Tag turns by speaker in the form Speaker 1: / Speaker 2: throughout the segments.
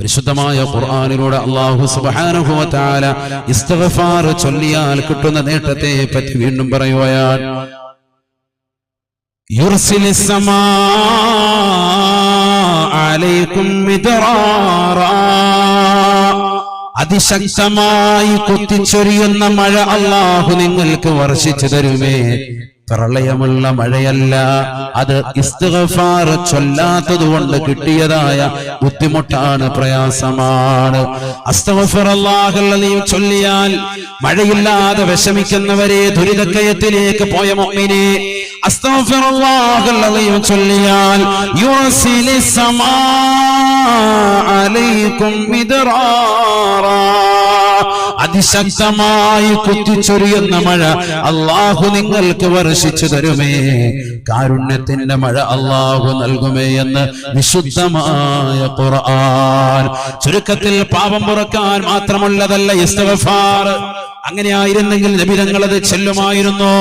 Speaker 1: പരിശുദ്ധമായ ഖുർആാനിലൂടെ അള്ളാഹു സുബാനുഭവത്താല ഇസ്തഫാർ ചൊല്ലിയാൽ കിട്ടുന്ന നേട്ടത്തെ പറ്റി വീണ്ടും പറയുവയാൽ അതിശക്തമായി കുത്തിച്ചൊരിയുന്ന മഴ അള്ളാഹു നിങ്ങൾക്ക് വർഷിച്ചു തരുമേ. പ്രളയമുള്ള മഴയല്ല. അത് ഇസ്തിഗ്ഫാർ ചൊല്ലാത്തത് കൊണ്ട് കിട്ടിയതായ ബുദ്ധിമുട്ടാണ് പ്രയാസമാണ്. ചൊല്ലിയാൽ മഴയില്ലാതെ വിഷമിക്കുന്നവരെ ദുരിതക്കയത്തിലേക്ക് പോയ മൊമ്മിനെ ചൊല്ലിയാൽ അതിശക്തമായി കുത്തിച്ചൊരിയുന്ന മഴ അള്ളാഹു നിങ്ങൾക്ക് വർഷിച്ചു തരുമേ. കാരുണ്യത്തിന്റെ മഴ അള്ളാഹു നൽകുമേ എന്ന് വിശുദ്ധമായ ഖുർആൻ. ചുരുക്കത്തിൽ പാപം പുറക്കാൻ മാത്രമുള്ളതല്ല ഇസ്തഗഫാർ. അങ്ങനെയായിരുന്നെങ്കിൽ നബി തങ്ങൾ അത് ചെല്ലുമായിരുന്നു.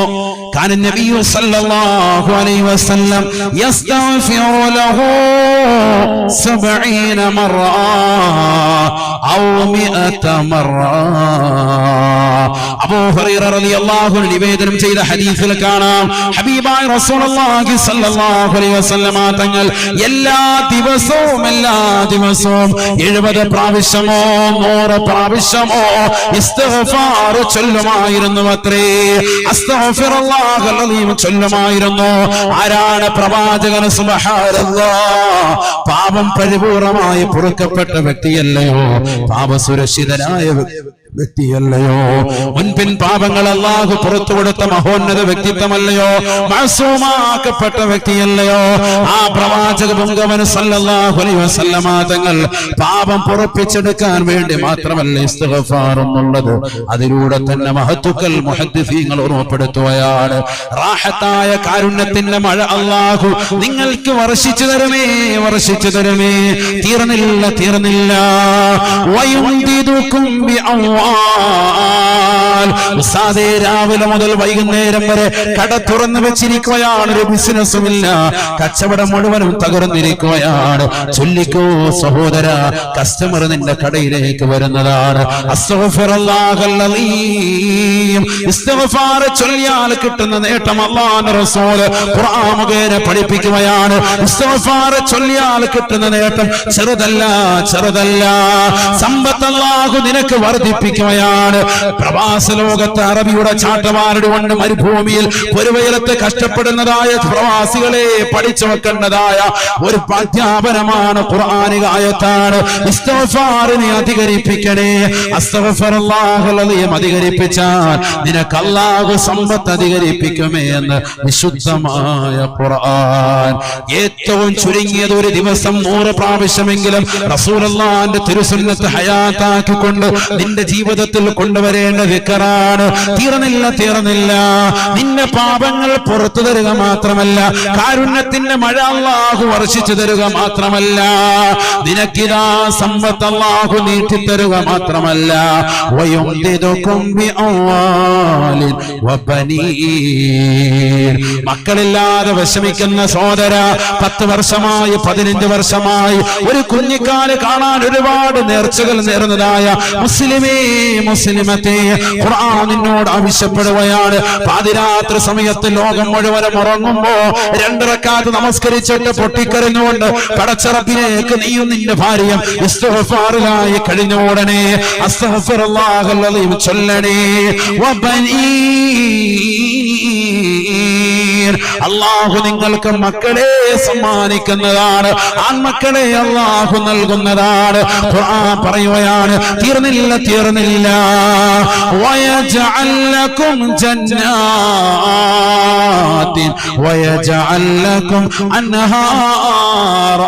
Speaker 1: അലൈഹി വസല്ലം യസ്തഗ്ഫിറു ലഹു 70 മറ ഔ 100 മറ അബൂ ഹുറൈറ റളിയല്ലാഹു അൻഹു നിവേദനം ചെയ്ത ഹദീസിൽ കാണാം. ഹബീബായ റസൂലുള്ളാഹി സ്വല്ലല്ലാഹു അലൈഹി വസല്ലമ തങ്ങൾ എല്ലാ ദിവസവും എല്ലാ ദിവസവും 70 പ്രാവശ്യമോ 100 പ്രാവശ്യമോ ഇസ്തിഗ്ഫാർ ചൊല്ലുമായിരുന്നു അത്രേ അസ്തഗ്ഫിറുല്ലാഹ് അലീം ചൊല്ലുമായിരുന്നു ആരാണ് പ്രവാചകൻ? സുബ്ഹാനല്ലാഹ് പാപം പരിപൂർണമായി പൊറുക്കപ്പെട്ട വ്യക്തിയല്ലയോ? പാപസുരക്ഷിതനായ വ്യക്തി. വ്യക്തിയല്ലയോ? മുൻപിൻ പാപങ്ങൾ അള്ളാഹു പുറത്തു കൊടുത്ത മഹോന്നത വ്യക്തിത്വമല്ലയോ? മാസൂമാക്കപ്പെട്ട വ്യക്തിയല്ലയോ? ആ പ്രവാചക പൊങ്കവന് തങ്ങൾ പാപം പുറപ്പിച്ചെടുക്കാൻ വേണ്ടി മാത്രമല്ല ഇസ്തിഗ്ഫാർന്നുള്ളത് അതിലൂടെ തന്നെ മഹത്തുക്കൾ മുഹദ്ദിസീങ്ങൾ ഓർമ്മപ്പെടുത്തുകയാണ്. റാഹത്തായ കാരുണ്യത്തിന്റെ മഴ അള്ളാഹു നിങ്ങൾക്ക് വർഷിച്ചു തരുമേ വർഷിച്ചു തരുമേ തീർന്നില്ല തീർന്നില്ല. ഉസ്താദേ രാവിലെ മുതൽ വൈകുന്നേരം വരെ കട തുറന്നു വെച്ചിരിക്കുകയാണ്. ഒരു ബിസിനസ്സും ഇല്ല കച്ചവടം മുഴുവനും തകർന്നിരിക്കുകയാണ്. ചൊല്ലിക്കോ സഹോദര കസ്റ്റമർ നിന്റെ കടയിലേക്ക് വരുന്നതാണ്. ചൊല്ലിയാൽ കിട്ടുന്ന നേട്ടം റസൂൽ ഖുർആൻ പഠിപ്പിക്കുകയാണ്. ചൊല്ലിയാൽ കിട്ടുന്ന നേട്ടം ചെറുതല്ല ചെറുതല്ല. സമ്പത്ത് നിനക്ക് വർദ്ധിപ്പിക്കുകയാണ് പ്രവാസ ലോകത്ത് അറബിയുടെ ചാട്ടവാരുടെ കൊണ്ട് മരുഭൂമിയിൽ ഒരു വെയിലത്ത് കഷ്ടപ്പെടുന്നതായ പ്രവാസികളെ പഠിച്ചു വെക്കേണ്ടതായ ഒരു അധ്യാപനമാണ് ഖുർആാനിക ആയത്താണ്. ഇസ്തഗ്ഫാറിനെ അധികരിപ്പിക്കണേ. അസ്തഗ്ഫിറുല്ലാഹുൽ അധികരിപ്പിച്ചാൽ നിനക്ക് അല്ലാഹു സമ്പത്ത് അധികരിപ്പിക്കുമേ എന്ന് വിശുദ്ധമായ ഖുർആൻ. ഏറ്റവും ചുരുങ്ങിയത് ഒരു ദിവസം നൂറ് പ്രാവശ്യമെങ്കിലും റസൂലുള്ളാന്റെ തിരുസുന്നത്ത് ഹയാത്താക്കിക്കൊണ്ട് നിന്റെ ജീവിതത്തിൽ കൊണ്ടുവരേണ്ട വിക്കറാണ്. തീർന്നില്ല തീർന്നില്ല. നിന്റെ പാപങ്ങൾ പുറത്തു തരുക മാത്രമല്ല കാരുണ്യത്തിന്റെ മഴ അള്ളാഹു വർഷിച്ചു തരുക മാത്രമല്ല നിനക്കിതാ സമ്പത്ത് അള്ളാഹു നീട്ടിത്തരുക മാത്രമല്ല. മക്കളില്ലാതെ വിഷമിക്കുന്ന സോദര പത്ത് വർഷമായി പതിനഞ്ച് വർഷമായി ഒരു കുഞ്ഞിക്കാൽ കാണാൻ ഒരുപാട് നേർച്ചകൾ നേർന്നതായ മുസ്ലിമേ മുസ്ലിമത്തെ ഖുർആൻ നിന്നോട് ആവശ്യപ്പെടുകയാണ്. പാതിരാത്രി സമയത്ത് ലോകം മുഴുവനും ഉറങ്ങുമ്പോ രണ്ടിറക്കാത്ത് നമസ്കരിച്ചിട്ട് പൊട്ടിക്കരഞ്ഞുകൊണ്ട് കടച്ചറപ്പിലേക്ക് നീയും നിന്റെ ഭാര്യയും ഇസ്തിഗ്ഫാറിലായി കഴിഞ്ഞ ഉടനെ അസ്തഗ്ഫിറുല്ലാഹല്ലദീം ചൊല്ലണേ. അള്ളാഹു നിങ്ങൾക്ക് മക്കളെ സമ്മാനിക്കുന്നതാണ്. ആൺമക്കളെ അള്ളാഹു നൽകുന്നതാണ്. പറയുകയാണ് തീർന്നില്ല തീർന്നില്ല. വയജഅല്ലക്കും ജന്നാത്തിൻ വയജഅല്ലക്കും അൻഹാറ.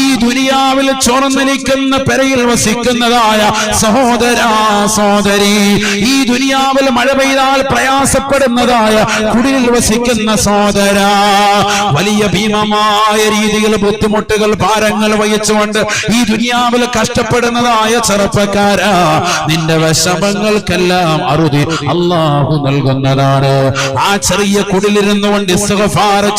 Speaker 1: ഈ ദുനിയാവിൽ ചൊറന്നിരിക്കുന്ന പെരയിൽ വസിക്കുന്നതായ സഹോദരാ സഹോദരി ഈ ദുനിയാവിൽ മഴ പെയ്താൽ പ്രയാസപ്പെടുന്നതായ കുടിലിൽ വസിക്കുന്ന സോദര വലിയ ഭീമമായ രീതിയിൽ ബുദ്ധിമുട്ടുകൾ ഭാരങ്ങൾ വഹിച്ചുകൊണ്ട് ഈ ദുനിയാവിൽ കഷ്ടപ്പെടുന്നതായ ചെറുപ്പക്കാരാ നിന്റെ വിഷമങ്ങൾക്കെല്ലാം അറുതി അള്ളാഹു നൽകുന്നതാണ്. ആ ചെറിയ കുടിലിരുന്നു കൊണ്ട്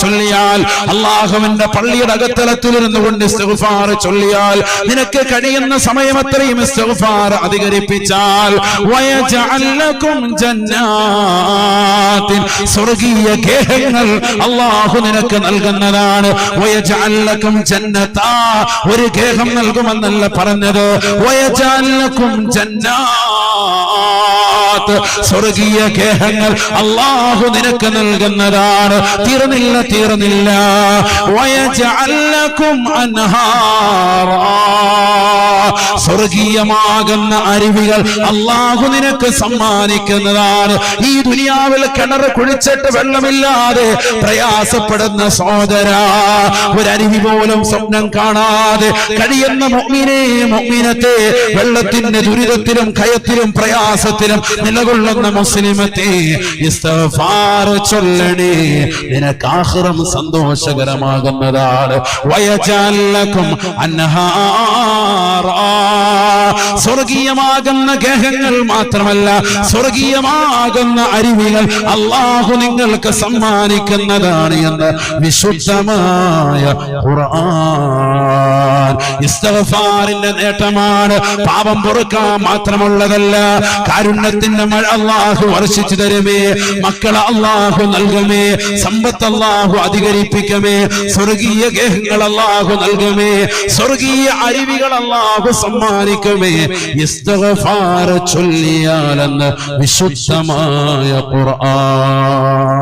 Speaker 1: ചൊല്ലിയാൽ അള്ളാഹുവിന്റെ പള്ളിയുടെ അകത്തലത്തിലിരുന്നു കൊണ്ട് ഇസ്തിഗ്ഫാർ ചൊല്ലിയാൽ നിനക്ക് കഴിയുന്ന സമയം അത്രയും ഇസ്തിഗ്ഫാർ അധികരിപ്പിച്ചാൽ വയജഅൽ സ്വർഗീയ ഗേഹങ്ങൾ അള്ളാഹു നിനക്ക് നൽകുന്നതാണ്. ഒരു ഗേഹം നൽകുമെന്നല്ല പറഞ്ഞത്. വയജഅൽ ലക്കും സ്വർഗീയ ഗേഹങ്ങൾ അള്ളാഹു നിനക്ക് നൽകുന്നതാണ്. തീർന്നില്ല തീർന്നില്ല. വയജഅൽ ലക്കും അൻഹാറാ. സ്വർഗീയമാകുന്ന അരുവികൾ അള്ളാഹു നിനക്ക് സമ്മാനിക്കുന്നതാണ്. ഈ ദുനിയാവിൽ കിണർ കുഴിച്ചിട്ട് വെള്ളമില്ലാതെ പ്രയാസപ്പെടുന്ന സോദര ഒരരുവി പോലും സ്വപ്നം കാണാതെ കഴിയുന്ന മൊമ്മിനെ മൊമ്മിനത്തെ വെള്ളത്തിന്റെ ദുരിതത്തിലും കയത്തിലും പ്രയാസത്തിലും നിലകൊള്ളുന്ന മുസ്ലിമത്തെ ചൊല്ലണേ. നിനക്ക് സന്തോഷകരമാകുന്നതാണ്. സ്വർഗീയമാകുന്ന ഗ്രഹങ്ങൾ മാത്രമല്ല സ്വർഗീയമാകുന്ന അരുവികൾ അള്ളാഹു നിങ്ങൾക്ക് സമ്മാനിക്കുന്നതാണ് എന്ന് വിശുദ്ധമായ ഖുർആൻ. ഇസ്തിഗ്ഫാറിന്റെ നേട്ടമാണ്. പാപം പൊറുക്കാൻ മാത്രമുള്ളതല്ല കാരുണ്യത്തിന്റെ മഴ അള്ളാഹു വർഷിച്ചു തരുമേ മക്കളെ അള്ളാഹു നൽകുമേ സമ്പത്ത് അള്ളാഹു അധികരിപ്പിക്കമേ സ്വർഗീയ ഗേഹങ്ങൾ അള്ളാഹു നൽകുമേ സ്വർഗീയ അരുവികൾ അള്ളാഹു സമ്മാനിക്കുമേ. ഇസ്തിഗ്ഫാർ ചൊല്ലിയാലെന്ന് വിശുദ്ധമായ ഖുർആൻ.